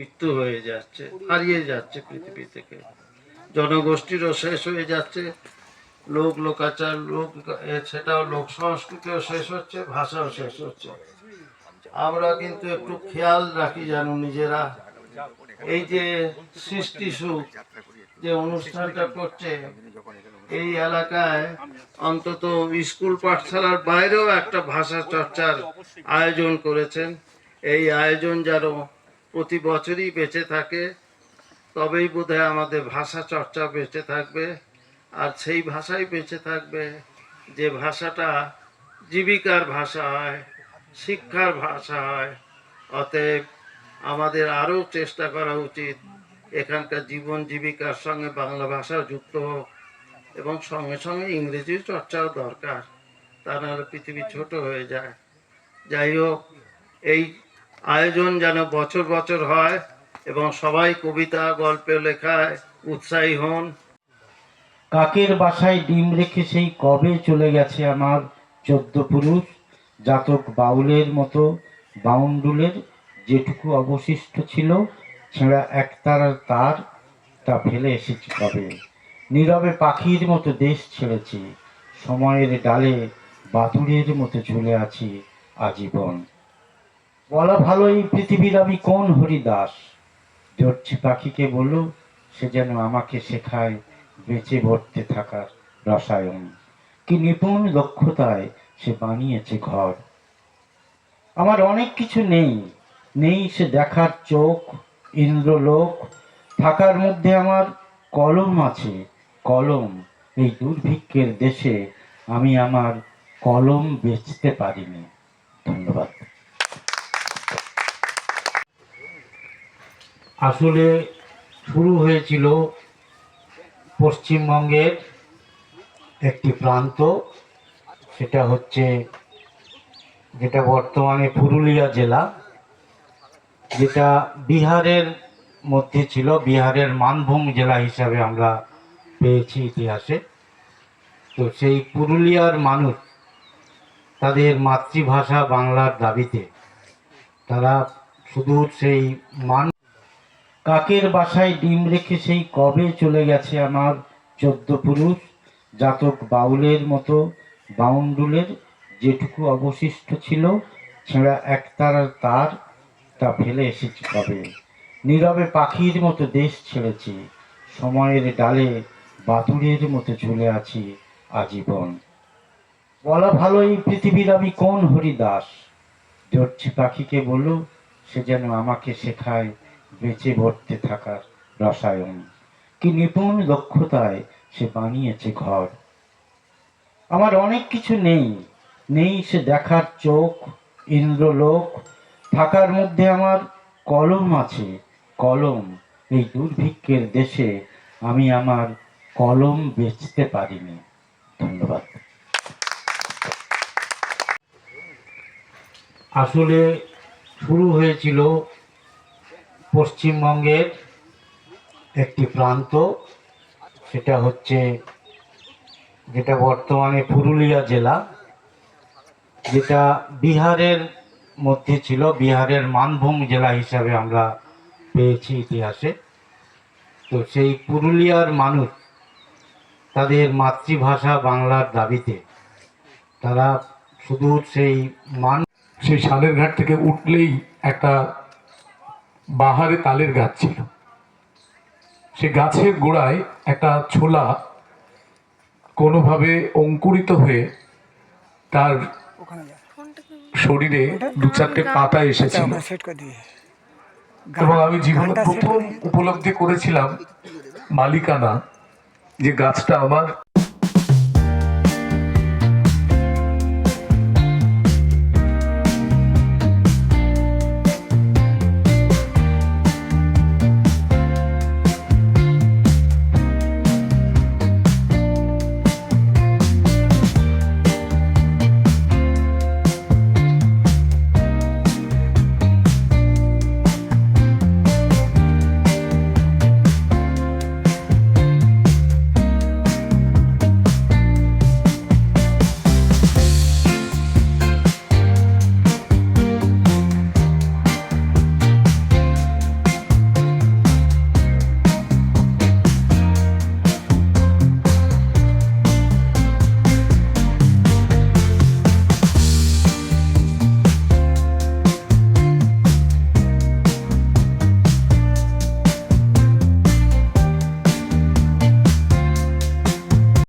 মৃত্যু হয়ে যাচ্ছে হারিয়ে যাচ্ছে। পৃথিবী থেকে। জনগোষ্ঠীরও শেষ হয়ে যাচ্ছে লোক লোকাচার লোক সেটাও লোক সংস্কৃতিও শেষ হচ্ছে ভাষাও শেষ হচ্ছে। আমরা কিন্তু একটু খেয়াল রাখি যেন নিজেরা। এই যে সৃষ্টি সুখ যে অনুষ্ঠানটা করছে এই এলাকায় অন্তত স্কুল পাঠশালার বাইরেও একটা ভাষা চর্চার আয়োজন করেছেন। এই আয়োজন যেন প্রতি বছরই বেঁচে থাকে, তবেই বোধহয় আমাদের ভাষা চর্চা বেঁচে থাকবে। আর সেই ভাষাই বেঁচে থাকবে, যে ভাষাটা জীবিকার ভাষা হয়, শিক্ষার ভাষা হয়, অতএব আমাদের আরও চেষ্টা করা উচিত এখানকার জীবন জীবিকার সঙ্গে বাংলা ভাষা যুক্ত হোক এবং সঙ্গে সঙ্গে ইংরেজি চর্চাও দরকার, তা নাহলে পৃথিবী ছোট হয়ে যায়। যাই হোক, এই আয়োজন যেন বছর বছর হয় এবং সবাই কবিতা, গল্প লেখায় উৎসাহী হন। কাকের বাসায় ডিম রেখে সেই কবে চলে গেছে আমার চোদ্দ পুরুষ? জাতক বাউলের মতো, বাউন্ডুলের যেটুকু অবশিষ্ট ছিল, ছেঁড়া একতারার তার তা ফেলে এসেছি কবে? নীরবে পাখির মতো দেশ ছেড়েছি, সময়ের ডালে বাতুড়ের মতো ঝুলে আছি আজীবন। বলা ভালো, এই পৃথিবীর আমি কোন হরিদাস? জর্জি পাখিকে বলল, সে যেন আমাকে শেখায় বেঁচে ভরতে থাকার রসায়ন। কি নিপুণ দক্ষতায় সে বানিয়েছে ঘর। আমার অনেক কিছু নেই নেই সে দেখার চোখ, ইন্দ্রলোক, থাকার মধ্যে আমার কলম আছে, কলম। এই দুর্ভিক্ষের দেশে আমি আমার কলম বেচতে পারিনি। ধন্যবাদ। আসলে শুরু হয়েছিল পশ্চিমবঙ্গের একটি প্রান্ত, সেটা হচ্ছে যেটা বর্তমানে পুরুলিয়া জেলা, যেটা বিহারের মধ্যে ছিল, বিহারের মানভূম জেলা হিসাবে আমরা পেয়েছি ইতিহাসে। তো সেই পুরুলিয়ার মানুষ তাদের মাতৃভাষা বাংলার দাবিতে তারা শুধু সেই মান কাকের বাসায় ডিম রেখে সেই কবে চলে গেছে আমার চোদ্দ পুরুষ? জাতক বাউলের মতো, বাউন্ডুলের যেটুকু অবশিষ্ট ছিল, ছেঁড়া একতারার তার, তা ফেলে এসেছি কবে? নীরবে পাখির মতো দেশ ছেড়েছি, সময়ের ডালে বাতুড়ের মতো ঝুলে আছি আজীবন। বলা ভালো এই পৃথিবীর আমি কোন হরিদাস? জর্জি পাখিকে বলল, সে যেন আমাকে শেখায় বেঁচে ভরতে থাকার রসায়ন। কি নিপুণ দক্ষতায় সে বানিয়েছে ঘর। আমার অনেক কিছু নেই। নেই সে দেখার চোখ, ইন্দ্রলোক। থাকার মধ্যে আমার কলম আছে। কলম, এই দুর্ভিক্ষের দেশে আমি আমার কলম বেচতে পারিনি। ধন্যবাদ। আসলে শুরু হয়েছিল পশ্চিমবঙ্গের একটি প্রান্ত, সেটা হচ্ছে যেটা বর্তমানে পুরুলিয়া জেলা, যেটা বিহারের মধ্যে ছিল, বিহারের মানভূম জেলা হিসাবে আমরা পেয়েছি ইতিহাসে। তো সেই পুরুলিয়ার মানুষ তাদের মাতৃভাষা বাংলার দাবিতে তারা শুধু সেই মান সেই শালের ঘাট থেকে উঠলেই একটা বাহারে তালের গাছ ছিল। সে গাছের গোড়ায় একটা ছোলা কোনোভাবে অঙ্কুরিত হয়ে তার শরীরে দু চারটে পাতা এসেছিল। এবং আমি জীবনে প্রথম উপলব্ধি করেছিলাম মালিকানা যে গাছটা আমার